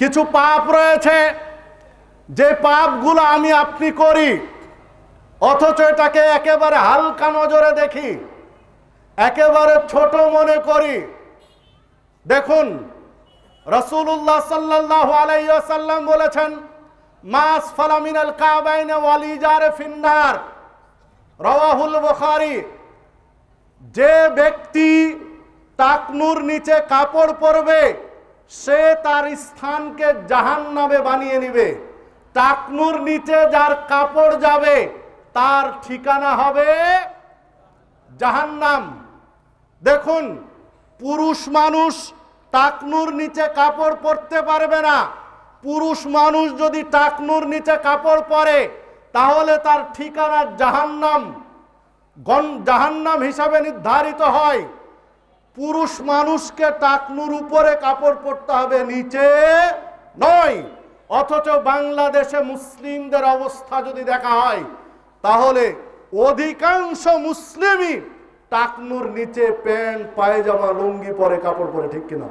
কিছু পাপ রয়েছে, যে পাপগুলো আমি আপনি করি, অথচ এটাকে একেবারে হালকা নজরে দেখি, একেবারে ছোট মনে করি। দেখুন রসুল্লাহ সাল্লাহ আলাইসাল্লাম বলেছেন, মাস ফালামিনাল কাবাইনে ওয়ালিজারে ফিন্নার। রওয়াহুল বুখারী, যে ব্যক্তি টাকনুর নিচে কাপড় পরবে সে তার স্থানকে জাহান নামে বানিয়ে নিবে। টাকনুর নিচে যার কাপড় যাবে, তার ঠিকানা হবে জাহান্নাম। দেখুন, পুরুষ মানুষ টাকনুর নিচে কাপড় পরতে পারবে না। পুরুষ মানুষ যদি টাকনুর নিচে কাপড় পরে, তাহলে তার ঠিকানা জাহান্নাম। গণ জাহান্নাম হিসাবে নির্ধারিত হয়। পুরুষ মানুষকে টাকনুর উপরে কাপড় পরতে হবে, নিচে নয়। অথচ বাংলাদেশে মুসলিমদের অবস্থা যদি দেখা হয়, তাহলে অধিকাংশ মুসলিমই টাকনুর নিচে প্যান্ট, পায়জামা, লুঙ্গি পরে কাপড় পরে, ঠিক কিনা?